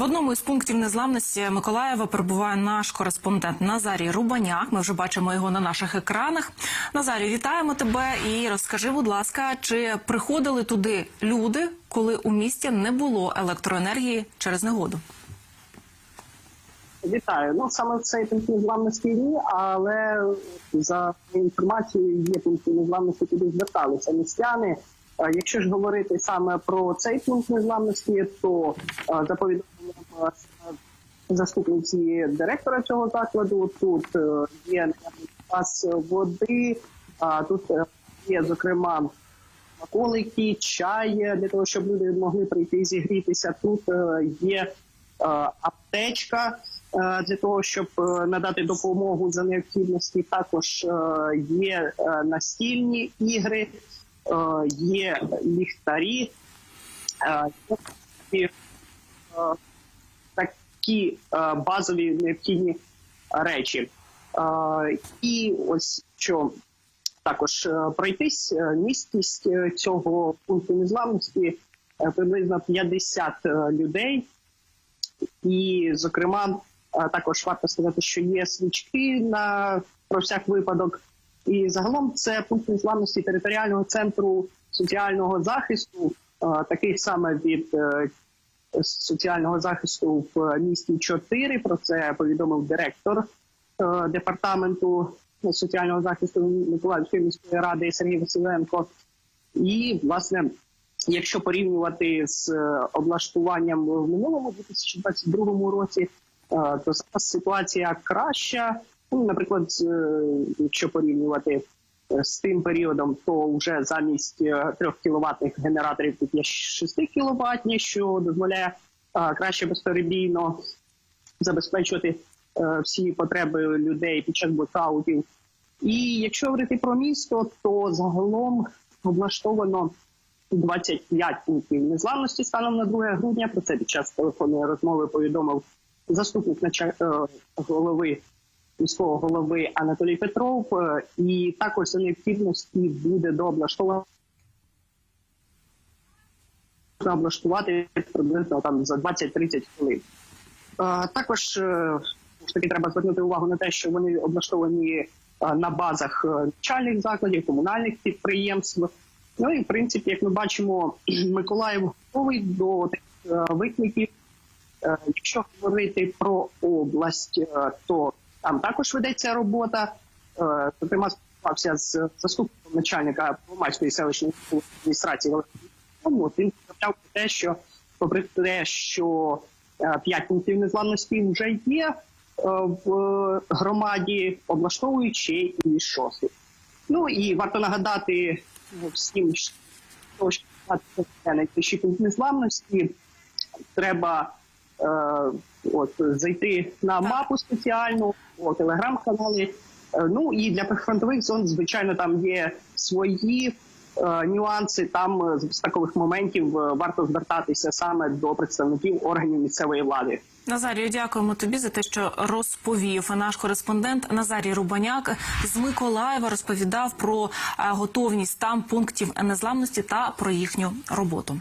В одному із пунктів незламності Миколаєва перебуває наш кореспондент Назарій Рубаняк. Ми вже бачимо його на наших екранах. Назарій, вітаємо тебе і розкажи, будь ласка, чи приходили туди люди, коли у місті не було електроенергії через негоду? Вітаю. Ну саме цей пункт незламності ні, але за інформацією є пункти незламності, куди зверталися містяни. Якщо ж говорити саме про цей пункт незламності, то е, за повідомленням е, заступниці директора цього закладу, тут е, є запас води, тут є зокрема смаколики, чай для того, щоб люди могли прийти і зігрітися. Тут є аптечка для того, щоб надати допомогу за необхідності. Також є настільні ігри, є ліхтарі. е, е, такі е, базові необхідні речі. І ось що також пройтись місткість цього пункту незламності е, приблизно 50 е, людей. І, зокрема, е, також варто сказати, що є свічки на про всяк випадок. І загалом це пункт незламності територіального центру соціального захисту, такий саме від е, соціального захисту в місті 4. Про це повідомив директор е, департаменту соціального захисту Миколаївської міської ради Сергій Василенко. І власне, якщо порівнювати з е, облаштуванням в минулому 2022 році, то зараз ситуація краща. Ну, наприклад, е, якщо порівнювати е, з тим періодом, то вже замість 3 кіловатних генераторів тут є 6 кіловатні, що дозволяє е, краще безперебійно забезпечувати е, всі потреби людей під час блокаутів. І якщо говорити про місто, то загалом облаштовано 25 пунктів незламності станом на 2 грудня. Про це під час телефонної розмови повідомив заступник е, голови міського голови Анатолій Петров. Е, І також необхідності буде дооблаштовано облаштувати приблизно там за 20-30 хвилин. Е, Також е, ж таки треба звернути увагу на те, що вони облаштовані на базах навчальних закладів, комунальних підприємств. Ну і в принципі, як ми бачимо, Миколаїв готовий до таких викликів. Якщо говорити про область, то там також ведеться робота. Е, Зокрема, спілкувався з заступником начальника Первомайської селищної адміністрації Олегом Він сказав про те, що попри те, що е, п'ять пунктів незламності вже є е, в громаді, облаштовують ще і шостий. Ну і варто нагадати ну, всім, що найбільший пункт незламності, треба е, от зайти на мапу спеціальну, телеграм-канали. Е, Ну і для прифронтових зон, звичайно, там є свої е, нюанси. Там е, з такових моментів е, варто звертатися саме до представників органів місцевої влади. Назарію, дякуємо тобі за те, що розповів наш кореспондент Назарій Рубаняк з Миколаєва розповідав про е, готовність там пунктів незламності та про їхню роботу.